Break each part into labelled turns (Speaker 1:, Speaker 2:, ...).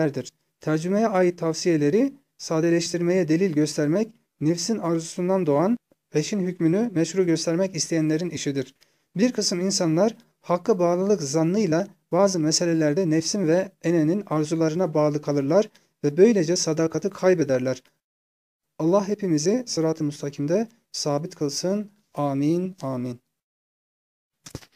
Speaker 1: verdir. Tercümeye ait tavsiyeleri sadeleştirmeye delil göstermek, nefsin arzusundan doğan peşin hükmünü meşru göstermek isteyenlerin işidir. Bir kısım insanlar hakka bağlılık zannıyla bazı meselelerde nefsin ve enenin arzularına bağlı kalırlar ve böylece sadakati kaybederler. Allah hepimizi sırat-ı müstakimde sabit kılsın. Amin, amin.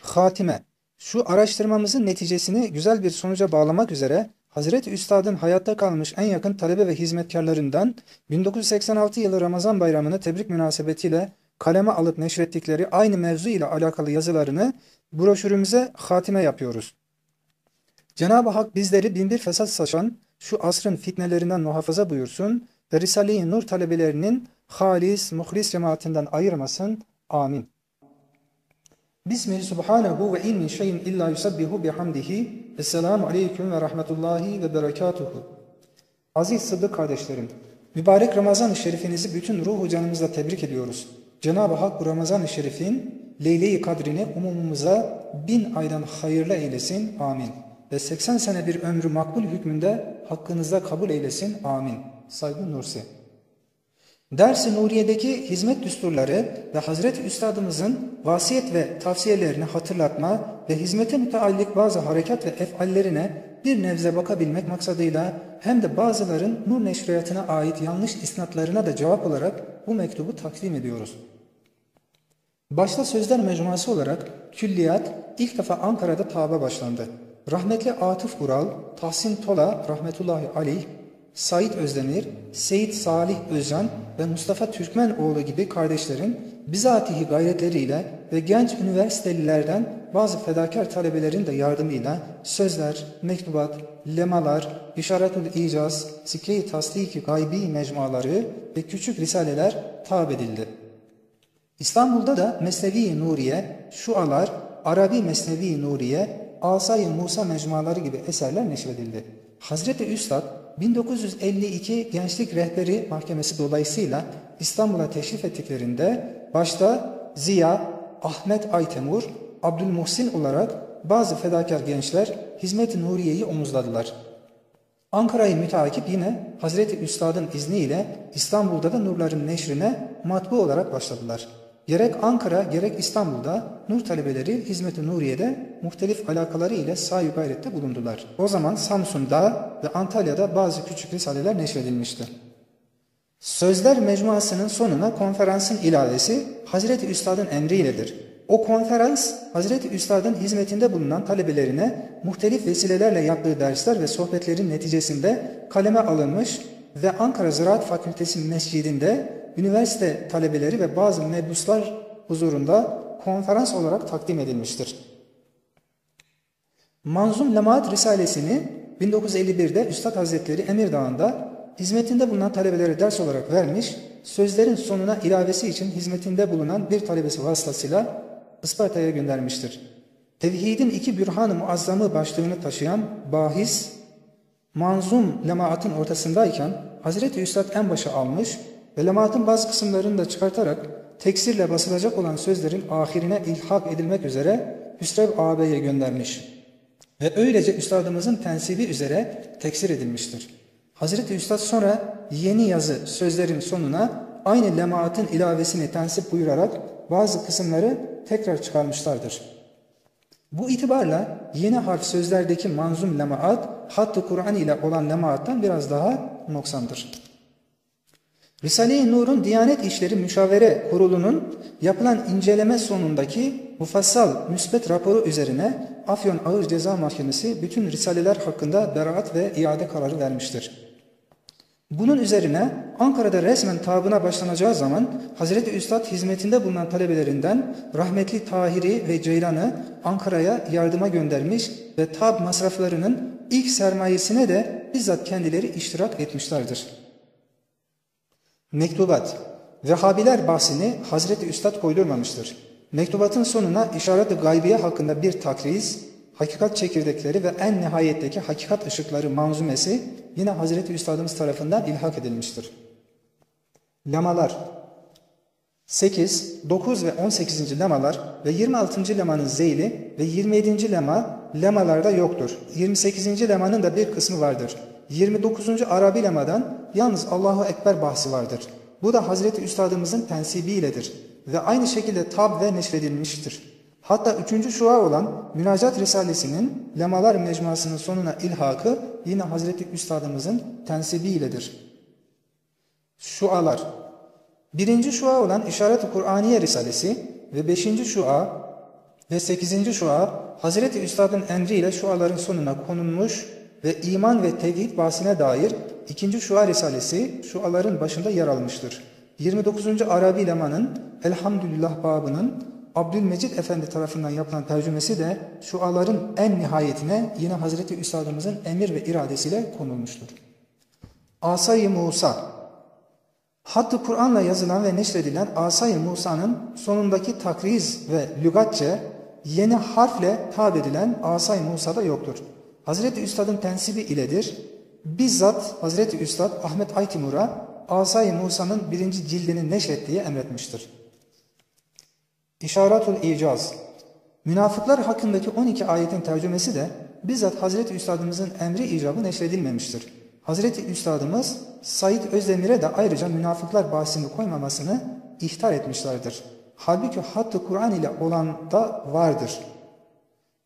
Speaker 1: Hatime Şu araştırmamızın neticesini güzel bir sonuca bağlamak üzere Hazreti Üstad'ın hayatta kalmış en yakın talebe ve hizmetkarlarından 1986 yılı Ramazan bayramını tebrik münasebetiyle kaleme alıp neşrettikleri aynı mevzu ile alakalı yazılarını broşürümüze hatime yapıyoruz. Cenab-ı Hak bizleri binbir fesat saçan şu asrın fitnelerinden muhafaza buyursun ve Risale-i Nur talebelerinin halis, muhlis cemaatinden ayırmasın. Amin. Bismihi subhanehu ve in min şeyin illa yusabbihu bihamdihi. Esselamu aleyküm ve rahmetullahi ve berekatuhu. Aziz Sıddık kardeşlerim, mübarek Ramazan-ı Şerifinizi bütün ruhu canımızla tebrik ediyoruz. Cenab-ı Hak bu Ramazan-ı Şerif'in Leyle-i Kadrini umumumuza bin aydan hayırlı eylesin. Amin. Ve 80 sene bir ömrü makbul hükmünde hakkınızda kabul eylesin. Amin. Saygı Nursi. Ders-i Nuriye'deki hizmet düsturları ve Hazreti Üstadımızın vasiyet ve tavsiyelerini hatırlatma ve hizmete müteallik bazı harekat ve efallerine bir nevze bakabilmek maksadıyla hem de bazıların Nur Neşriyatına ait yanlış isnatlarına da cevap olarak bu mektubu takdim ediyoruz. Başta sözler mecmuası olarak külliyat ilk defa Ankara'da taba başlandı. Rahmetli Atıf Ural, Tahsin Tola rahmetullahi aleyh Said Özdemir, Seyit Salih Özcan ve Mustafa Türkmenoğlu gibi kardeşlerin bizatihi gayretleriyle ve genç üniversitelilerden bazı fedakar talebelerin de yardımıyla sözler, mektubat, lemalar, işaretül icaz, sikre-i tasdiki gaybi mecmuaları ve küçük risaleler tab edildi. İstanbul'da da Mesnevi Nuriye, Şualar, Arabi Mesnevi Nuriye, Asay-ı Musa mecmuaları gibi eserler neşredildi. Hazreti Üstad 1952 Gençlik Rehberi Mahkemesi dolayısıyla İstanbul'a teşrif ettiklerinde başta Ziya, Ahmet Aytemur, Abdülmuhsin olarak bazı fedakar gençler hizmet-i Nuriye'yi omuzladılar. Ankara'yı müteakip yine Hazreti Üstad'ın izniyle İstanbul'da da nurların neşrine matbu olarak başladılar. Gerek Ankara gerek İstanbul'da nur talebeleri Hizmet-i Nuriye'de muhtelif alakaları ile sahi gayrette bulundular. O zaman Samsun'da ve Antalya'da bazı küçük risaleler neşredilmişti. Sözler mecmuasının sonuna konferansın ilavesi Hazreti Üstad'ın emriyledir. O konferans Hazreti Üstad'ın hizmetinde bulunan talebelerine muhtelif vesilelerle yaptığı dersler ve sohbetlerin neticesinde kaleme alınmış ve Ankara Ziraat Fakültesi Mescidinde üniversite talebeleri ve bazı mebuslar huzurunda konferans olarak takdim edilmiştir. Manzum Lemaat Risalesini 1951'de Üstad Hazretleri Emirdağ'ında hizmetinde bulunan talebelere ders olarak vermiş, sözlerin sonuna ilavesi için hizmetinde bulunan bir talebesi vasıtasıyla Isparta'ya göndermiştir. Tevhidin iki bürhan-ı muazzamı başlığını taşıyan bahis, manzum lemaatın ortasındayken Hazreti Üstad en başa almış ve lemaatın bazı kısımlarını da çıkartarak teksirle basılacak olan sözlerin ahirine ilhak edilmek üzere Hüsrev ağabeye göndermiş. Ve öylece üstadımızın tensibi üzere teksir edilmiştir. Hazreti Üstad sonra yeni yazı sözlerin sonuna aynı lemaatın ilavesini tensip buyurarak bazı kısımları tekrar çıkarmışlardır. Bu itibarla yeni harf sözlerdeki manzum lemaat hattı Kur'an ile olan lemaattan biraz daha noksandır. Risale-i Nur'un Diyanet İşleri Müşavere Kurulu'nun yapılan inceleme sonundaki mufassal müsbet raporu üzerine Afyon Ağır Ceza Mahkemesi bütün risaleler hakkında beraat ve iade kararı vermiştir. Bunun üzerine Ankara'da resmen tabına başlanacağı zaman Hazreti Üstad hizmetinde bulunan talebelerinden rahmetli Tahiri ve Ceylan'ı Ankara'ya yardıma göndermiş ve tab masraflarının ilk sermayesine de bizzat kendileri iştirak etmişlerdir. Mektubat Vehhabiler bahsini Hazreti Üstad koydurmamıştır. Mektubatın sonuna işaret-i gaybiye hakkında bir takriz, hakikat çekirdekleri ve en nihayetteki hakikat ışıkları manzumesi yine Hazreti Üstadımız tarafından ilhak edilmiştir. Lamalar 8, 9 ve 18. lemalar ve 26. lemanın zeyli ve 27. lema lemalarda yoktur. 28. lemanın da bir kısmı vardır. 29. Arabi lemadan yalnız Allahu Ekber bahsi vardır. Bu da Hazreti Üstadımızın tensibiyledir ve aynı şekilde tab ve neşredilmiştir. Hatta üçüncü şua olan Münacat Risalesi'nin lemalar mecmuasının sonuna ilhakı yine Hazreti Üstadımızın tensibiyledir. Şualar Birinci şua olan İşaret-i Kur'aniye Risalesi ve beşinci şua ve sekizinci şua Hazreti Üstad'ın emriyle şuaların sonuna konulmuş ve iman ve tevhid bahsine dair ikinci şua risalesi şuaların başında yer almıştır. 29. Arabi Leman'ın Elhamdülillah babının Abdülmecid Efendi tarafından yapılan tercümesi de şuaların en nihayetine yine Hazreti Üstadımızın emir ve iradesiyle konulmuştur. Asay-ı Musa Hattı Kur'an'la yazılan ve neşredilen Asay-ı Musa'nın sonundaki takriz ve lügatçe yeni harfle tab edilen Asay-ı Musa'da yoktur. Hazreti Üstad'ın tensibi iledir. Bizzat Hazreti Üstad Ahmet Aytimur'a Asay-ı Musa'nın birinci cildini neşrettiği emretmiştir. İşaratul İcaz Münafıklar hakkındaki 12 ayetin tercümesi de bizzat Hazreti Üstadımızın emri icabı neşredilmemiştir. Hazreti Üstadımız Said Özdemir'e de ayrıca münafıklar bahsini koymamasını ihtar etmişlerdir. Halbuki hattı Kur'an ile olan da vardır.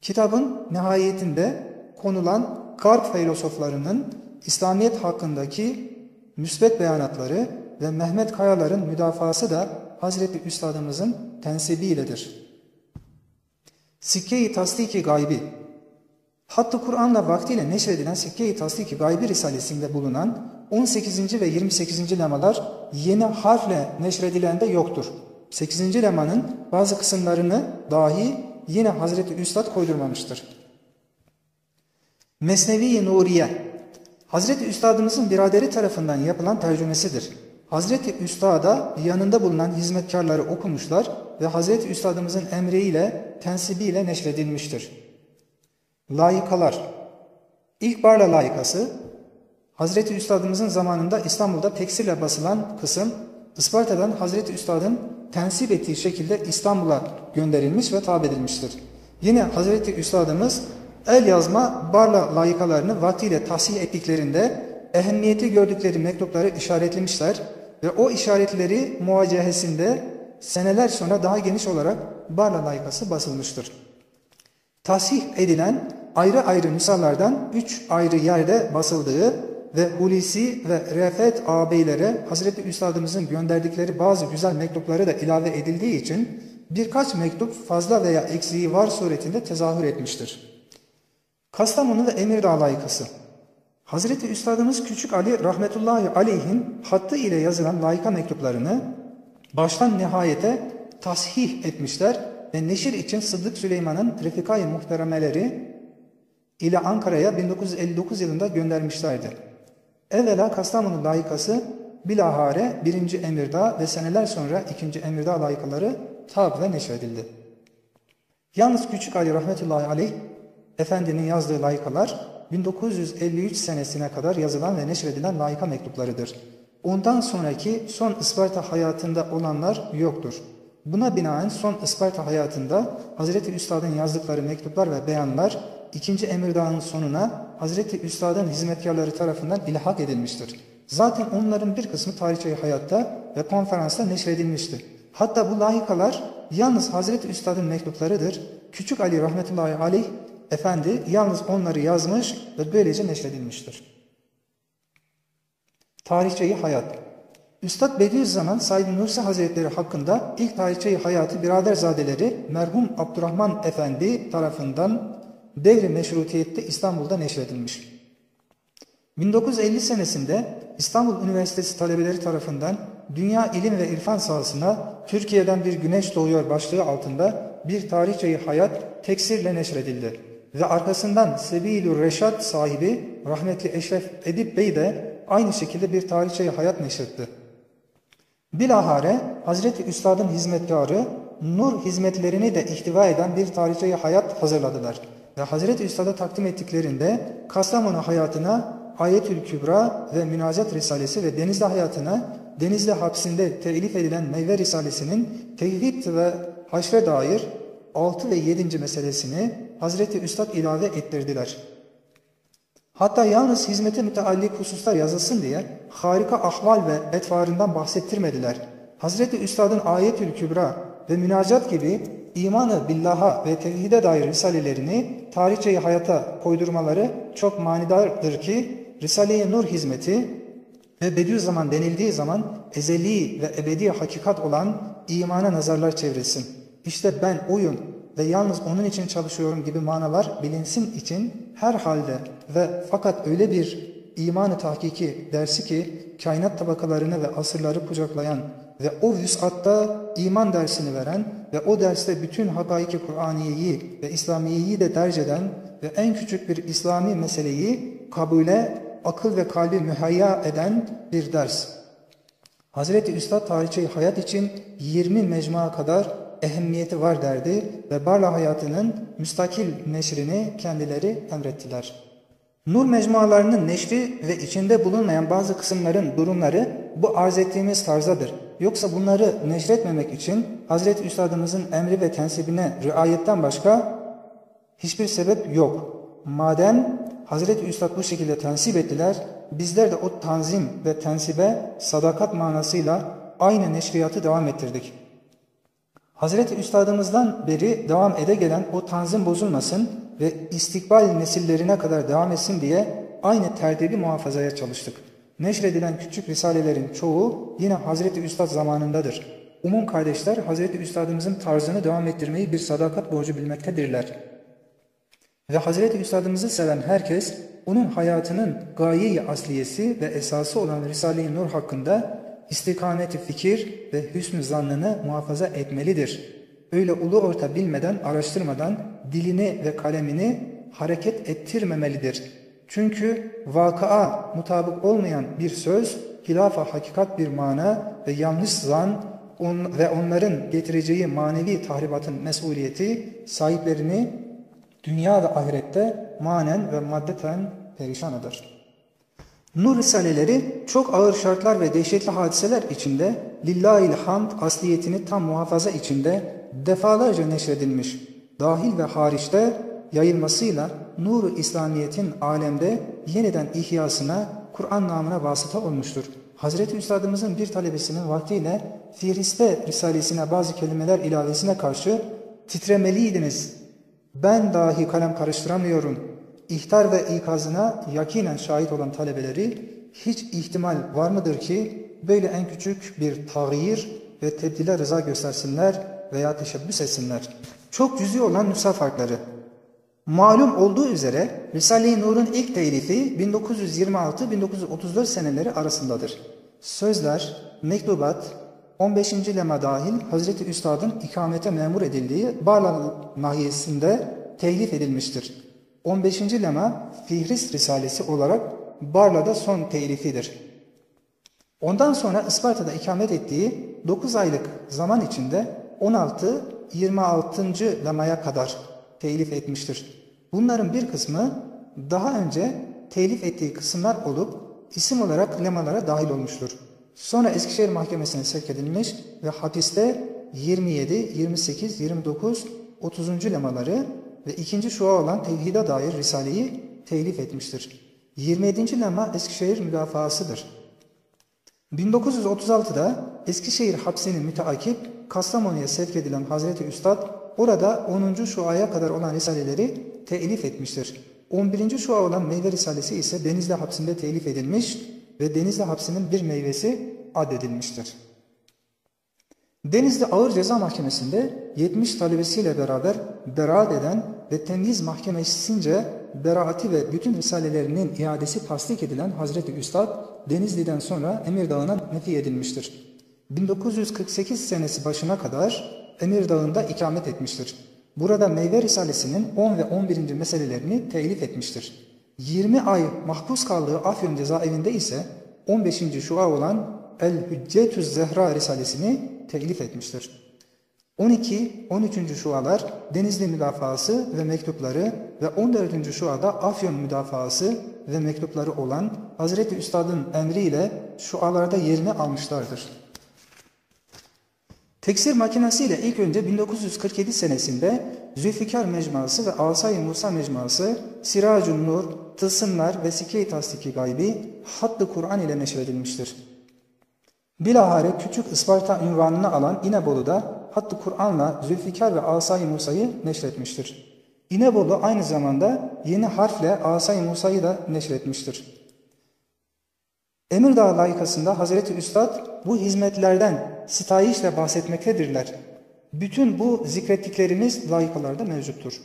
Speaker 1: Kitabın nihayetinde konulan Garp filozoflarının İslamiyet hakkındaki müsbet beyanatları ve Mehmet Kayalar'ın müdafası da Hazreti Üstadımızın tensibiyledir. Sikke-i Tasdiki Gaybi Hattı Kur'an'la vaktiyle neşredilen Sikke-i Tasdiki Gaybi Risalesi'nde bulunan 18. ve 28. lemalar yeni harfle neşredilende yoktur. 8. lemanın bazı kısımlarını dahi yine Hazreti Üstad koydurmamıştır. Mesnevi Nuriye Hazreti Üstadımızın biraderi tarafından yapılan tercümesidir. Hazreti Üstad'a yanında bulunan hizmetkarları okumuşlar ve Hazreti Üstadımızın emriyle, tensibiyle neşredilmiştir. Layıkalar İlk Barla layıkası Hazreti Üstadımızın zamanında İstanbul'da teksirle basılan kısım Isparta'dan Hazreti Üstad'ın tensip ettiği şekilde İstanbul'a gönderilmiş ve tabi edilmiştir. Yine Hazreti Üstadımız el yazma barla layıkalarını vaktiyle tahsil ettiklerinde ehemmiyeti gördükleri mektupları işaretlemişler ve o işaretleri muacehesinde seneler sonra daha geniş olarak barla layıkası basılmıştır. Tahsih edilen ayrı ayrı nüshalardan üç ayrı yerde basıldığı ve Hulusi ve Refet ağabeylere Hazreti Üstadımızın gönderdikleri bazı güzel mektupları da ilave edildiği için birkaç mektup fazla veya eksiği var suretinde tezahür etmiştir. Kastamonu ve Emirdağ layıkası Hazreti Üstadımız Küçük Ali rahmetullahi aleyhin hattı ile yazılan layıka mektuplarını baştan nihayete tasih etmişler ve neşir için Sıddık Süleyman'ın Refika-i Muhteremeleri ile Ankara'ya 1959 yılında göndermişlerdi. Evvela Kastamonu layıkası bilahare 1. Emirdağ ve seneler sonra 2. Emirdağ layıkaları tab ve neşredildi. Yalnız Küçük Ali rahmetullahi aleyh Efendinin yazdığı layıkalar 1953 senesine kadar yazılan ve neşredilen layıka mektuplarıdır. Ondan sonraki son Isparta hayatında olanlar yoktur. Buna binaen son Isparta hayatında Hazreti Üstad'ın yazdıkları mektuplar ve beyanlar 2. Emirdağ'ın sonuna Hazreti Üstad'ın hizmetkarları tarafından ilhak edilmiştir. Zaten onların bir kısmı tarihçi hayatta ve konferansta neşredilmiştir. Hatta bu layıkalar yalnız Hazreti Üstad'ın mektuplarıdır. Küçük Ali rahmetullahi aleyh Efendi yalnız onları yazmış ve böylece neşredilmiştir. Tarihçeyi hayat Üstad Bediüzzaman Said Nursi Hazretleri hakkında ilk tarihçeyi hayatı biraderzadeleri merhum Abdurrahman Efendi tarafından devri meşrutiyette İstanbul'da neşredilmiş. 1950 senesinde İstanbul Üniversitesi talebeleri tarafından Dünya İlim ve İrfan sahasına Türkiye'den bir güneş doğuyor başlığı altında bir tarihçeyi hayat teksirle neşredildi. Ve arkasından Sebilü Reşat sahibi rahmetli Eşref Edip Bey de aynı şekilde bir tarihçeyi hayat neşretti. Bilahare Hazreti Üstad'ın hizmetkarı nur hizmetlerini de ihtiva eden bir tarihçeyi hayat hazırladılar. Ve Hazreti Üstad'a takdim ettiklerinde Kastamonu hayatına Ayetül Kübra ve Münazat Risalesi ve Denizli hayatına Denizli hapsinde telif edilen Meyve Risalesi'nin tevhid ve haşre dair 6 ve 7. meselesini Hazreti Üstad ilave ettirdiler. Hatta yalnız hizmete müteallik hususlar yazılsın diye harika ahval ve etvarından bahsettirmediler. Hazreti Üstad'ın Ayetül Kübra ve Münacat gibi imanı billaha ve tevhide dair risalelerini tarihçeyi hayata koydurmaları çok manidardır ki Risale-i Nur hizmeti ve Bediüzzaman denildiği zaman ezeli ve ebedi hakikat olan imana nazarlar çevrilsin. İşte ben oyun ve yalnız onun için çalışıyorum gibi manalar bilinsin için her halde ve fakat öyle bir imanı tahkiki dersi ki kainat tabakalarını ve asırları kucaklayan ve o vüsatta iman dersini veren ve o derste bütün hakaiki Kur'aniyeyi ve İslamiyeyi de derc eden ve en küçük bir İslami meseleyi kabule, akıl ve kalbi mühayya eden bir ders. Hazreti Üstad tarihçi hayat için 20 mecmua kadar ehemmiyeti var derdi ve Barla hayatının müstakil neşrini kendileri emrettiler. Nur mecmualarının neşri ve içinde bulunmayan bazı kısımların durumları bu arz ettiğimiz tarzadır. Yoksa bunları neşretmemek için Hazreti Üstadımızın emri ve tensibine riayetten başka hiçbir sebep yok. Madem Hazreti Üstad bu şekilde tensip ettiler, bizler de o tanzim ve tensibe sadakat manasıyla aynı neşriyatı devam ettirdik. Hazreti Üstadımızdan beri devam ede gelen o tanzim bozulmasın ve istikbal nesillerine kadar devam etsin diye aynı tertibi muhafazaya çalıştık. Neşredilen küçük risalelerin çoğu yine Hazreti Üstad zamanındadır. Umum kardeşler Hazreti Üstadımızın tarzını devam ettirmeyi bir sadakat borcu bilmektedirler. Ve Hazreti Üstadımızı seven herkes onun hayatının gaye-i asliyesi ve esası olan Risale-i Nur hakkında istikameti fikir ve hüsnü zannını muhafaza etmelidir. Öyle ulu orta bilmeden, araştırmadan dilini ve kalemini hareket ettirmemelidir. Çünkü vakıa mutabık olmayan bir söz, hilafa hakikat bir mana ve yanlış zan on, ve onların getireceği manevi tahribatın mesuliyeti sahiplerini dünya ve ahirette manen ve maddeten perişan eder. Nur Risaleleri çok ağır şartlar ve dehşetli hadiseler içinde lillahil hamd asliyetini tam muhafaza içinde defalarca neşredilmiş. Dahil ve hariçte yayılmasıyla nuru İslamiyet'in alemde yeniden ihyasına Kur'an namına vasıta olmuştur. Hazreti Üstadımızın bir talebesinin vaktiyle Fihriste Risalesine bazı kelimeler ilavesine karşı titremeliydiniz. Ben dahi kalem karıştıramıyorum. İhtar ve ikazına yakinen şahit olan talebeleri hiç ihtimal var mıdır ki böyle en küçük bir tağyir ve tebdile rıza göstersinler veya teşebbüs etsinler. Çok cüzi olan nüsa farkları. Malum olduğu üzere Risale-i Nur'un ilk telifi 1926-1934 seneleri arasındadır. Sözler, mektubat, 15. lema dahil Hazreti Üstad'ın ikamete memur edildiği Barla nahiyesinde telif edilmiştir. 15. lema Fihrist Risalesi olarak Barla'da son telifidir. Ondan sonra Isparta'da ikamet ettiği 9 aylık zaman içinde 16-26. lemaya kadar telif etmiştir. Bunların bir kısmı daha önce telif ettiği kısımlar olup isim olarak lemalara dahil olmuştur. Sonra Eskişehir Mahkemesi'ne sevk edilmiş ve hapiste 27, 28, 29, 30. lemaları ve ikinci şua olan tevhide dair Risale'yi telif etmiştir. 27. lema Eskişehir müdafaasıdır. 1936'da Eskişehir hapsinin müteakip Kastamonu'ya sevk edilen Hazreti Üstad orada 10. şuaya kadar olan risaleleri telif etmiştir. 11. şua olan meyve risalesi ise Denizli hapsinde telif edilmiş ve Denizli hapsinin bir meyvesi addedilmiştir. Denizli Ağır Ceza Mahkemesi'nde 70 talebesiyle beraber beraat eden ve temyiz mahkemesince beraati ve bütün risalelerinin iadesi tasdik edilen Hazreti Üstad Denizli'den sonra Emirdağ'ına nefi edilmiştir. 1948 senesi başına kadar Emirdağ'ında ikamet etmiştir. Burada Meyve Risalesi'nin 10 ve 11. meselelerini telif etmiştir. 20 ay mahpus kaldığı Afyon cezaevinde ise 15. şua olan El-Hüccetüz Zehra Risalesini telif etmiştir. 12, 13. şualar Denizli müdafası ve mektupları ve 14. şuada Afyon müdafası ve mektupları olan Hazreti Üstad'ın emriyle şualarda yerini almışlardır. Teksir makinesiyle ilk önce 1947 senesinde Zülfikar Mecmuası ve Asay-ı Musa Mecmuası, Siracun Nur, tılsımlar, vesike-i tasdiki gaybi, hattı Kur'an ile neşredilmiştir. Bilahare küçük Isparta ünvanını alan İnebolu'da hattı Kur'an'la Zülfikar ve Asay-ı Musa'yı neşretmiştir. İnebolu aynı zamanda yeni harfle Asay-ı Musa'yı da neşretmiştir. Emirdağ layıkasında Hazreti Üstad bu hizmetlerden sitayişle bahsetmektedirler. Bütün bu zikrettiklerimiz layıkalarda mevcuttur.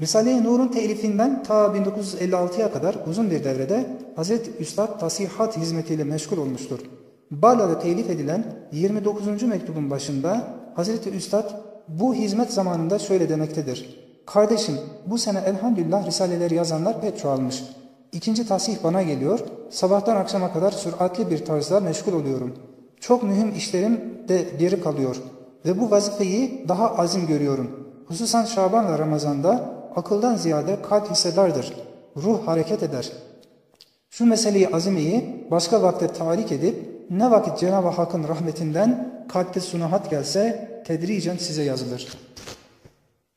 Speaker 1: Risale-i Nur'un telifinden ta 1956'ya kadar uzun bir devrede Hazreti Üstad tasihat hizmetiyle meşgul olmuştur. Bala'da telif edilen 29. mektubun başında Hazreti Üstad bu hizmet zamanında şöyle demektedir. Kardeşim bu sene elhamdülillah risaleleri yazanlar pek çoğalmış. İkinci tasih bana geliyor. Sabahtan akşama kadar süratli bir tarzda meşgul oluyorum. Çok mühim işlerim de geri kalıyor. Ve bu vazifeyi daha azim görüyorum. Hususan Şaban ve Ramazan'da akıldan ziyade kalp hissedardır. Ruh hareket eder. Şu meseleyi azimeyi başka vakte tahrik edip ne vakit Cenab-ı Hakk'ın rahmetinden kalpte sunahat gelse tedricen size yazılır.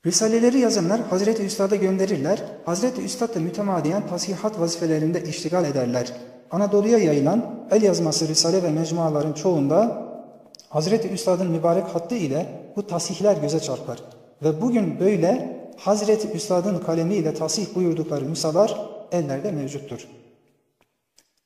Speaker 1: Risaleleri yazanlar Hazreti Üstad'a gönderirler. Hazreti Üstad da mütemadiyen tasihat vazifelerinde iştigal ederler. Anadolu'ya yayılan el yazması risale ve mecmuaların çoğunda Hazreti Üstad'ın mübarek hattı ile bu tasihler göze çarpar. Ve bugün böyle Hazreti Üstad'ın kalemiyle tasih buyurdukları müsalar ellerde mevcuttur.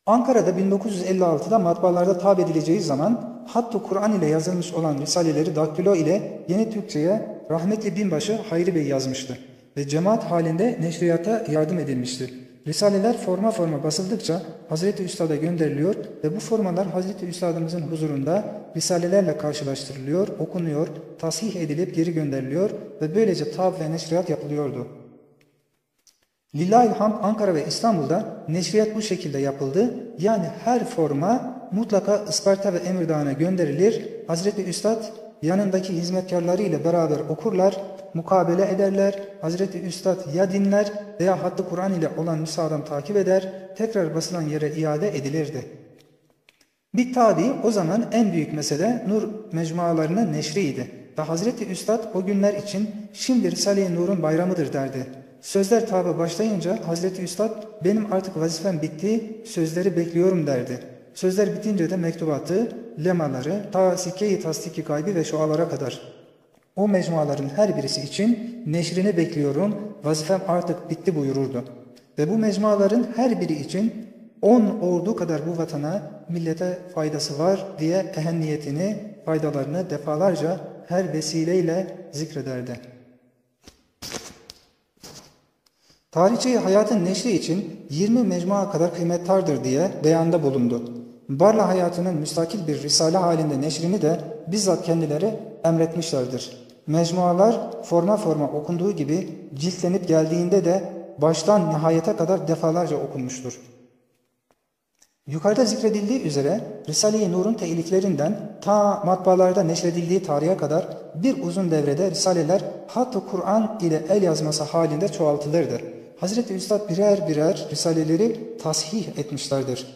Speaker 1: Ankara'da 1956'da matbaalarda tab edileceği zaman hattı Kur'an ile yazılmış olan risaleleri daktilo ile yeni Türkçe'ye rahmetli binbaşı Hayri Bey yazmıştı ve cemaat halinde neşriyata yardım edilmişti. Risaleler forma forma basıldıkça Hazreti Üstad'a gönderiliyor ve bu formalar Hazreti Üstadımızın huzurunda risalelerle karşılaştırılıyor, okunuyor, tasih edilip geri gönderiliyor ve böylece tab ve neşriyat yapılıyordu. Lillahi'l Ankara ve İstanbul'da neşriyat bu şekilde yapıldı. Yani her forma mutlaka Isparta ve Emirdağ'a gönderilir. Hazreti Üstad yanındaki hizmetkarları ile beraber okurlar, mukabele ederler. Hazreti Üstad ya dinler veya hattı Kur'an ile olan müsaadan takip eder, tekrar basılan yere iade edilirdi. Bir tabi o zaman en büyük mesele nur mecmualarının neşriydi. Ve Hazreti Üstad o günler için şimdi Risale-i Nur'un bayramıdır derdi. Sözler tabi başlayınca Hazreti Üstad benim artık vazifem bitti, sözleri bekliyorum derdi. Sözler bitince de mektubatı, lemaları, ta sikke-i tasdiki gaybi ve şualara kadar. O mecmuaların her birisi için neşrini bekliyorum, vazifem artık bitti buyururdu. Ve bu mecmuaların her biri için on ordu kadar bu vatana, millete faydası var diye ehemmiyetini, faydalarını defalarca her vesileyle zikrederdi. Tarihçi hayatın neşri için 20 mecmua kadar kıymettardır diye beyanda bulundu. Barla hayatının müstakil bir risale halinde neşrini de bizzat kendileri emretmişlerdir. Mecmualar forma forma okunduğu gibi ciltlenip geldiğinde de baştan nihayete kadar defalarca okunmuştur. Yukarıda zikredildiği üzere Risale-i Nur'un teyliklerinden ta matbaalarda neşredildiği tarihe kadar bir uzun devrede Risaleler hatta Kur'an ile el yazması halinde çoğaltılırdı. Hazreti Üstad birer birer Risaleleri tasih etmişlerdir.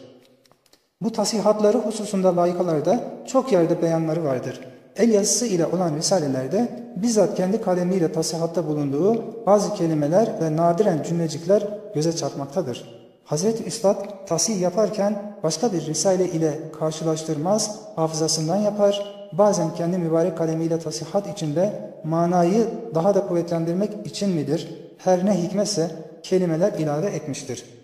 Speaker 1: Bu tasihatları hususunda layıkalarda çok yerde beyanları vardır. El yazısı ile olan risalelerde bizzat kendi kalemiyle tasihatta bulunduğu bazı kelimeler ve nadiren cümlecikler göze çarpmaktadır. Hazreti Üstad tasih yaparken başka bir risale ile karşılaştırmaz, hafızasından yapar, bazen kendi mübarek kalemiyle tasihat içinde manayı daha da kuvvetlendirmek için midir? Her ne hikmetse kelimeler ilave etmiştir.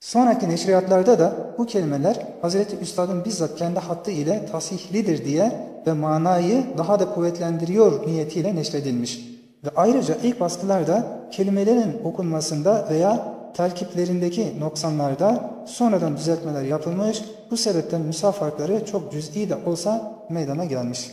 Speaker 1: Sonraki neşriyatlarda da bu kelimeler Hazreti Üstad'ın bizzat kendi hattı ile tasihlidir diye ve manayı daha da kuvvetlendiriyor niyetiyle neşredilmiş. Ve ayrıca ilk baskılarda kelimelerin okunmasında veya terkiplerindeki noksanlarda sonradan düzeltmeler yapılmış, bu sebepten müsaf farkları çok cüz'i de olsa meydana gelmiş.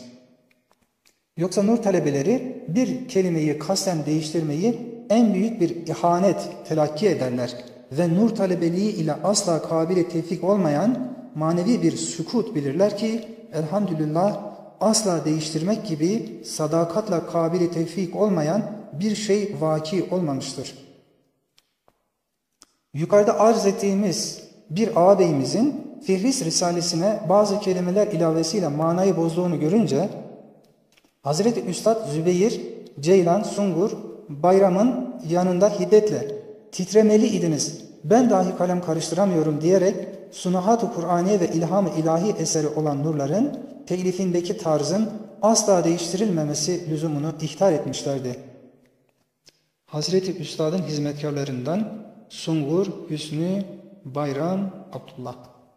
Speaker 1: Yoksa nur talebeleri bir kelimeyi kasten değiştirmeyi en büyük bir ihanet telakki ederler ve nur talebeliği ile asla kabile tevfik olmayan manevi bir sükut bilirler ki elhamdülillah asla değiştirmek gibi sadakatla kabile tevfik olmayan bir şey vaki olmamıştır. Yukarıda arz ettiğimiz bir ağabeyimizin Fihris Risalesine bazı kelimeler ilavesiyle manayı bozduğunu görünce Hazreti Üstad Zübeyir, Ceylan, Sungur, Bayram'ın yanında hiddetle titremeli idiniz. Ben dahi kalem karıştıramıyorum diyerek Sunuhat-ı Kur'aniye ve İlham-ı İlahi eseri olan nurların telifindeki tarzın asla değiştirilmemesi lüzumunu ihtar etmişlerdi. Hazreti Üstad'ın hizmetkarlarından Sungur Hüsnü Bayram Abdullah